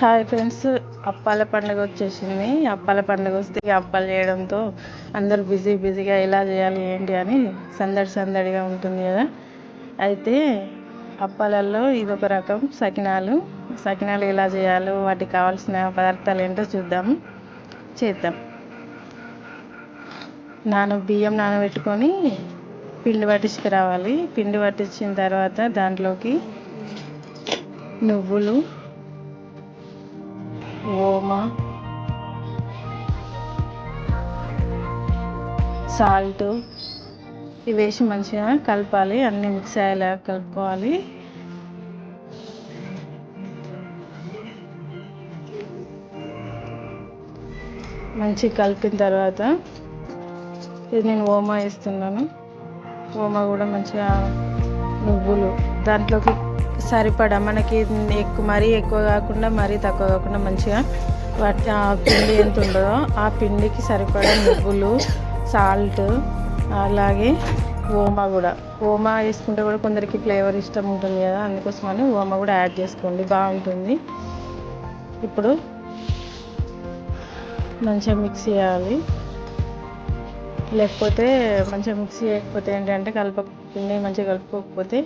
Hi friends అప్పాల పండుగ వచ్చేసింది. అప్పాల పండుగ వస్తే అప్పాలు చేయడంతో అందరూ బిజీ బిజీగా ఎలా చేయాలి ఏంటి అని సందడి సందడిగా ఉంటుంది కదా. అయితే అప్పాలలో ఇదొక రకం సకినాలు. సకినాలు ఎలా చేయాలో వాటికి కావాల్సిన పదార్థాలు ఏంటో చూద్దాం. చేద్దాం. నాన బియ్యం నానబెట్టుకొని పిండి పట్టించుకురావాలి. పిండి పట్టించిన తర్వాత దాంట్లోకి నువ్వులు ఓమ. సాల్ట్. ఇవి వేసి మంచిగా కలపాలి అన్నీ మిక్స్ అయ్యేలా కలుపుకోవాలి. మంచిగా కలిపిన తర్వాత ఇది నేను ఓమా వేస్తున్నాను. ఓమా కూడా మంచిగా నువ్వులు దాంట్లోకి సరిపడా మనకి ఎక్కువ మరీ ఎక్కువ కాకుండా మరీ తక్కువ కాకుండా మంచిగా వాటి ఆ పిండి ఎంత ఉండదో ఆ పిండికి సరిపడా నువ్వులు సాల్ట్ అలాగే ఓమా కూడా. ఓమా వేసుకుంటే కూడా కొందరికి ఫ్లేవర్ ఇష్టం ఉంటుంది కదా అందుకోసమని ఓమా కూడా యాడ్ చేసుకోండి. బాగుంటుంది. ఇప్పుడు మంచిగా మిక్స్ చేయాలి. లేకపోతే మంచిగా మిక్స్ చేయకపోతే ఏంటంటే కలప పిండి మంచిగా కలుపుకోకపోతే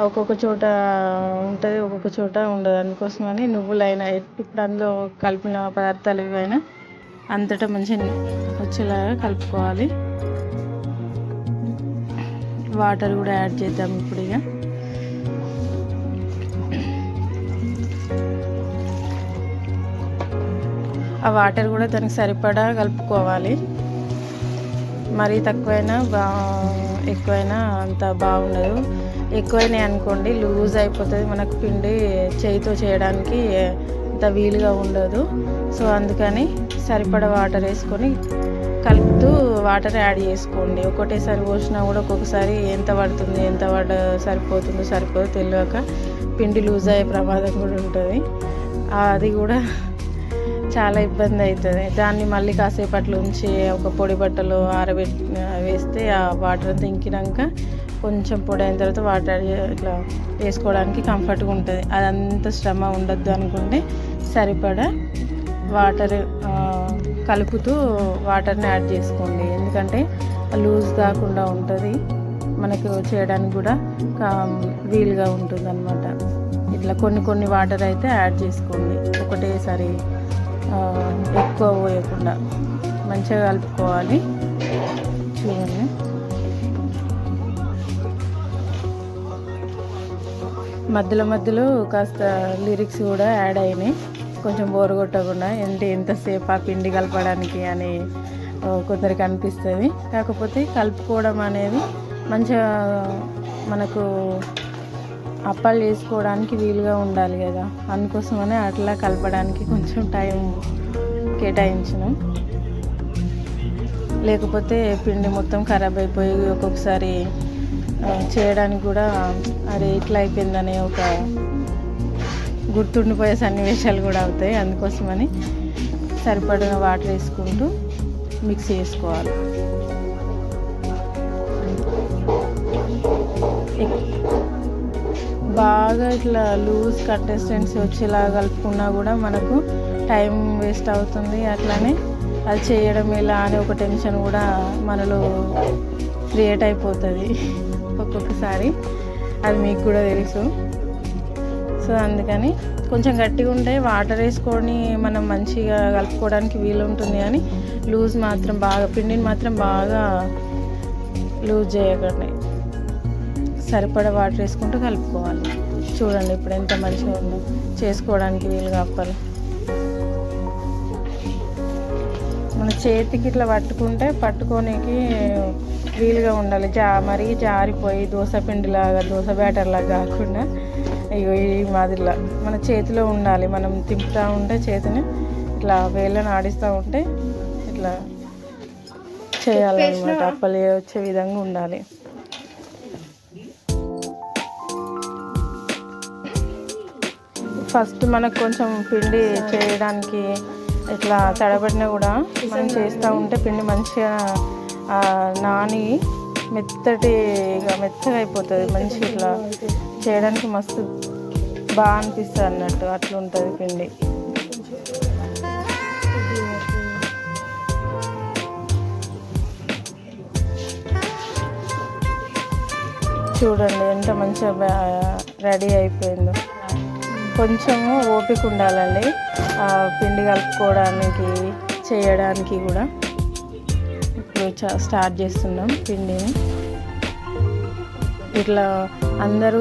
ఒక్కొక్క చోట ఉంటుంది ఒక్కొక్క చోట ఉండదు. అందుకోసమని నువ్వులైనా ఇప్పుడు అందులో కలిపిన పదార్థాలు ఏవైనా అంతటా మంచిగా వచ్చేలాగా కలుపుకోవాలి. వాటర్ కూడా యాడ్ చేద్దాం ఇప్పుడు ఇక. ఆ వాటర్ కూడా దానికి సరిపడా కలుపుకోవాలి. మరీ తక్కువైనా బా ఎక్కువైనా అంత బాగుండదు. ఎక్కువైనాయి అనుకోండి లూజ్ అయిపోతుంది. మనకు పిండి చేయితో చేయడానికి అంత వీలుగా ఉండదు. సో అందుకని సరిపడా వాటర్ వేసుకొని కలుపుతూ వాటర్ యాడ్ చేసుకోండి. ఒకటేసారి పోసినా కూడా ఒక్కొక్కసారి ఎంత పడుతుంది ఎంత పడ సరిపోతుందో సరిపోదో తెలియక పిండి లూజ్ అయ్యే ప్రమాదం కూడా ఉంటుంది. అది కూడా చాలా ఇబ్బంది అవుతుంది. దాన్ని మళ్ళీ కాసేపట్లో ఉంచి ఒక పొడి బట్టలు ఆరబెట్టి వేస్తే ఆ వాటర్ అంతా ఇంకినాక కొంచెం పొడి అయిన తర్వాత వాటర్ ఇట్లా వేసుకోవడానికి కంఫర్ట్గా ఉంటుంది. అదంత శ్రమ ఉండద్దు అనుకుంటే సరిపడా వాటర్ కలుపుతూ వాటర్ని యాడ్ చేసుకోండి. ఎందుకంటే లూజ్ కాకుండా ఉంటుంది. మనకు చేయడానికి కూడా వీలుగా ఉంటుంది అనమాట ఇట్లా కొన్ని కొన్ని వాటర్ అయితే యాడ్ చేసుకోండి. ఒకటేసారి ఎక్కువ పోయకుండా మంచిగా కలుపుకోవాలి. చూడండి. మధ్యలో మధ్యలో కాస్త లిరిక్స్ కూడా యాడ్ అయినాయి. కొంచెం బోరు కొట్టకుండా ఏంటి ఎంతసేపు ఆ పిండి కలపడానికి అని కొందరికి అనిపిస్తుంది. కాకపోతే కలుపుకోవడం అనేది మంచిగా మనకు అప్పాలు చేసుకోవడానికి వీలుగా ఉండాలి కదా. అందుకోసమనే అట్లా కలపడానికి కొంచెం టైం కేటాయించను. లేకపోతే పిండి మొత్తం ఖరాబ్ అయిపోయి ఒక్కొక్కసారి చేయడానికి కూడా అరే ఇట్లా అయిపోయిందనే ఒక గుర్తుండిపోయే సన్నివేశాలు కూడా అవుతాయి. అందుకోసమని సరిపడిన వాటర్ వేసుకుంటూ మిక్స్ చేసుకోవాలి. బాగా ఇట్లా లూజ్ కంటెస్టెంట్స్ వచ్చేలా కలుపుకున్నా కూడా మనకు టైం వేస్ట్ అవుతుంది. అట్లానే అది చేయడం ఎలా అని ఒక టెన్షన్ కూడా మనలో క్రియేట్ అయిపోతుంది. ఒక్కొక్కసారి అది మీకు కూడా తెలుసు. సో అందుకని కొంచెం గట్టిగా ఉంటే వాటర్ వేసుకొని మనం మంచిగా కలుపుకోవడానికి వీలు ఉంటుంది కానీ లూజ్ మాత్రం బాగా పిండిని మాత్రం బాగా లూజ్ చేయకండి. సరిపడా వాటర్ వేసుకుంటూ కలుపుకోవాలి. చూడండి ఇప్పుడు ఎంత మంచిగా ఉందో. చేసుకోవడానికి వీలుగా అప్పాలి మన చేతికి ఇట్లా పట్టుకుంటే పట్టుకోనికి వీలుగా ఉండాలి. జా మరీ జారిపోయి దోశ పిండిలాగా దోశ బ్యాటర్ లాగా కాకుండా అయ్యో ఈ మాదిరిలా మన చేతిలో ఉండాలి. మనం తిప్పుతూ ఉంటే చేతిని ఇట్లా వేళ్ళని ఆడిస్తూ ఉంటే ఇట్లా చేయాలన్నమాట. అప్పలు వచ్చే విధంగా ఉండాలి. ఫస్ట్ మనకు కొంచెం పిండి చేయడానికి ఇట్లా తడబడినా కూడా మనం చేస్తూ ఉంటే పిండి మంచిగా నాని మెత్తటి ఇక మెత్తగా అయిపోతుంది. మంచి ఇట్లా చేయడానికి మస్తు బాగా అనిపిస్తుంది అన్నట్టు అట్లా ఉంటుంది పిండి. చూడండి ఎంత మంచిగా రెడీ అయిపోయిందో. కొంచెము ఓపిక ఉండాలండి. పిండి కలుపుకోవడానికి చేయడానికి కూడా. ఇప్పుడు స్టార్ట్ చేస్తున్నాం పిండిని. ఇట్లా అందరూ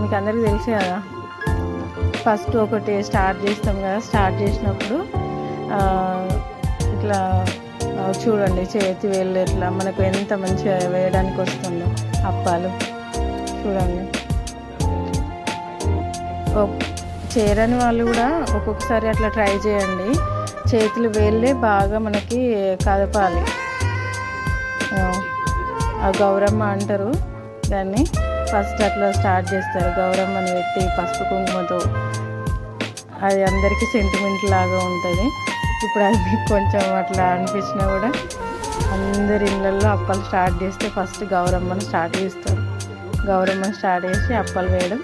మీకు అందరికీ తెలుసు కదా? ఫస్ట్ ఒకటి స్టార్ట్ చేస్తాం కదా? స్టార్ట్ చేసినప్పుడు ఇట్లా చూడండి చేతి వేళ్ళు ఇట్లా మనకు ఎంత మంచిగా వేయడానికి వస్తుందో అప్పాలు. చూడండి. చేరని వాళ్ళు కూడా ఒక్కొక్కసారి అట్లా ట్రై చేయండి. చేతులు వేళ్ళే బాగా మనకి కదపాలి. ఆ, గౌరమ్మ అంటారు. దాన్ని ఫస్ట్ అట్లా స్టార్ట్ చేస్తారు. గౌరమ్మని పెట్టి పసుపు కుంకుమతో. అది అందరికీ సెంటిమెంట్ లాగా ఉంటుంది. ఇప్పుడు అది మీకు కొంచెం అట్లా అనిపించినా కూడా అందరి ఇళ్ళల్లో అప్పలు స్టార్ట్ చేస్తే ఫస్ట్ గౌరమ్మను స్టార్ట్ చేస్తారు. గౌరమ్మను స్టార్ట్ చేసి అప్పలు వేయడం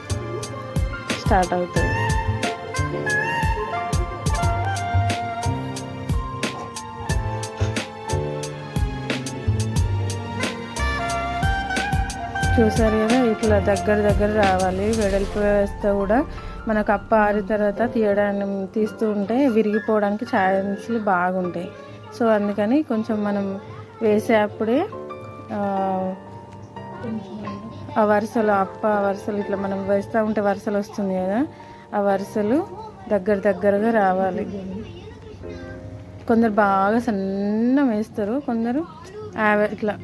స్టార్ట్ అవుతుంది. చూసారు కదా ఇట్లా దగ్గర దగ్గర రావాలి. వెడల్పు వ్యవస్థ కూడా మనకు అప్ప ఆరిన తర్వాత తీయడానికి తీస్తూ ఉంటే విరిగిపోవడానికి ఛాన్సులు బాగుంటాయి. సో అందుకని కొంచెం మనం వేసేప్పుడే ఆ, ఆ వరుసలు అప్ప వరుసలు ఇట్లా మనం వేస్తూ ఉంటే వరుసలు వస్తుంది కదా ఆ వరుసలు దగ్గర దగ్గరగా రావాలి. కొందరు బాగా సన్న వేస్తారు కొందరు యావ ఇట్లా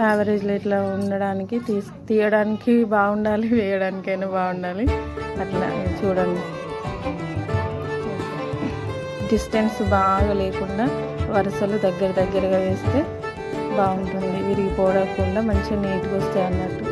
యావరేజ్లో ఇట్లా ఉండడానికి తీసి తీయడానికి బాగుండాలి వేయడానికైనా బాగుండాలి. అట్లా చూడండి. డిస్టెన్స్ బాగా లేకుండా వరుసలు దగ్గర దగ్గరగా వేస్తే బాగుంటుంది. విరిగిపోవకుండా మంచిగా నీట్గా వస్తాయి అన్నట్టు.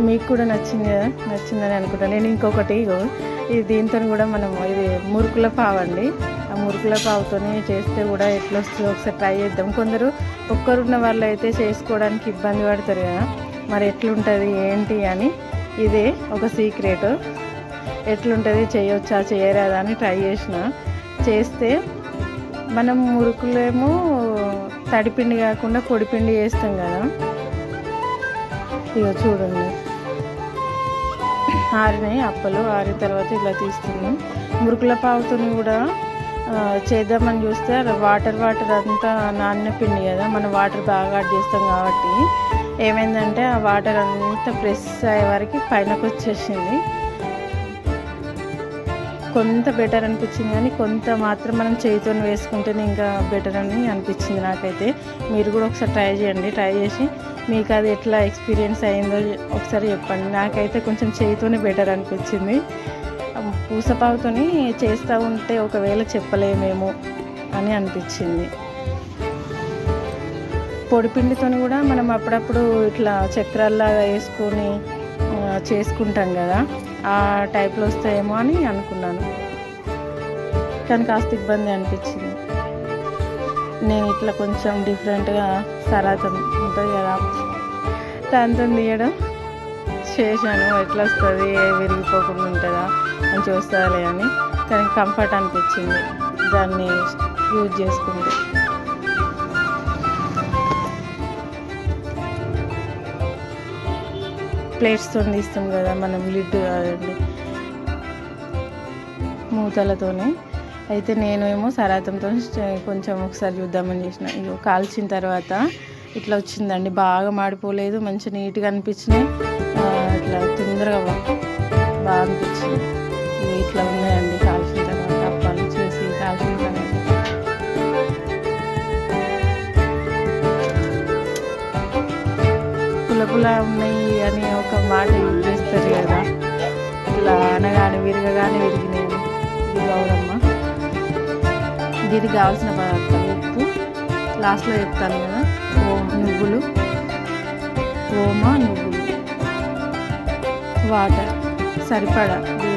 మీకు కూడా నచ్చింది కదా? నచ్చిందని అనుకుంటాను నేను ఇంకొకటి ఇగో ఇది దీంతో కూడా మనం ఇది మురుకుల పావు అండి. ఆ మురుకుల పావుతోని చేస్తే కూడా ఎట్లా వస్తుందో ఒకసారి ట్రై చేద్దాం. కొందరు ఒక్కరున్న వాళ్ళు అయితే చేసుకోవడానికి ఇబ్బంది పడతారు కదా? మరి ఎట్లుంటుంది ఏంటి అని. ఇదే ఒక సీక్రెట్. ఎట్లుంటుంది చేయొచ్చా చేయరాదా అని ట్రై చేసిన. చేస్తే మనం మురుకులేమో తడిపిండి కాకుండా పొడిపిండి చేస్తాం కదా? ఇక చూడండి. ఆరినాయి అప్పలు ఆరిన తర్వాత ఇలా తీస్తున్నాం. మురుకుల పావుతోని కూడా చేద్దామని చూస్తే అది వాటర్ వాటర్ అంతా నాన్న పిండి కదా మనం వాటర్ బాగా యాడ్ చేస్తాం కాబట్టి. ఏమైందంటే ఆ వాటర్ అంతా ప్రెస్ అయ్యే వరకు పైనకు వచ్చేసింది కొంత బెటర్ అనిపించింది కానీ కొంత మాత్రం మనం చేతితో వేసుకుంటేనే ఇంకా బెటర్ అని అనిపించింది నాకైతే. మీరు కూడా ఒకసారి ట్రై చేయండి ట్రై చేసి మీకు అది ఎట్లా ఎక్స్పీరియన్స్ అయిందో ఒకసారి చెప్పండి. నాకైతే కొంచెం చేతితోనే బెటర్ అనిపించింది. పూసపావుతోని చేస్తూ ఉంటే ఒకవేళ చెప్పలేమేమో అని అనిపించింది. పొడిపిండితోని కూడా మనం అప్పుడప్పుడు ఇట్లా చక్రాల్లాగా వేసుకొని చేసుకుంటాం కదా. ఆ టైప్లో వస్తాయేమో అని అనుకున్నాను. కానీ కాస్త ఇబ్బంది అనిపించింది. నేను ఇట్లా కొంచెం డిఫరెంట్గా సరాతం ఉంటుంది కదా దాంతో తీయడం చేశాను. ఎట్లా వస్తుంది విరిగిపోకుండా ఉంటుందా అని వస్తుందా అని. కానీ కంఫర్ట్ అనిపించింది. దాన్ని యూజ్ చేసుకుంటే. ప్లేట్స్తో తీస్తాం కదా మనం లిడ్ కాదండి. మూతలతోనే. అయితే నేను ఏమో సరాతంతో కొంచెం ఒకసారి చూద్దామని చేసిన. ఇగో కాల్చిన తర్వాత ఇట్లా వచ్చిందండి. బాగా మాడిపోలేదు మంచి నీట్గా అనిపించినాయి. ఇట్లా తొందరగా బాగా అనిపించింది ఇట్లా ఉన్నాయండి కాల్చిన తర్వాత. అప్పాలు చేసి కాల్చిన తర్వాత. పుల్ల ఉన్నాయి అని ఒక మాట యూజ్ చేస్తారు కదా. ఇట్లా అనగానే విరగగానే విరిగినాయి. ఇది గౌరమ్మ. దీనికి కావాల్సిన పదార్థాలు ఉప్పు. లాస్ట్లో చెప్తాను కదా. ఓ నువ్వులు. ఓమ నువ్వులు. వాటర్. సరిపడా.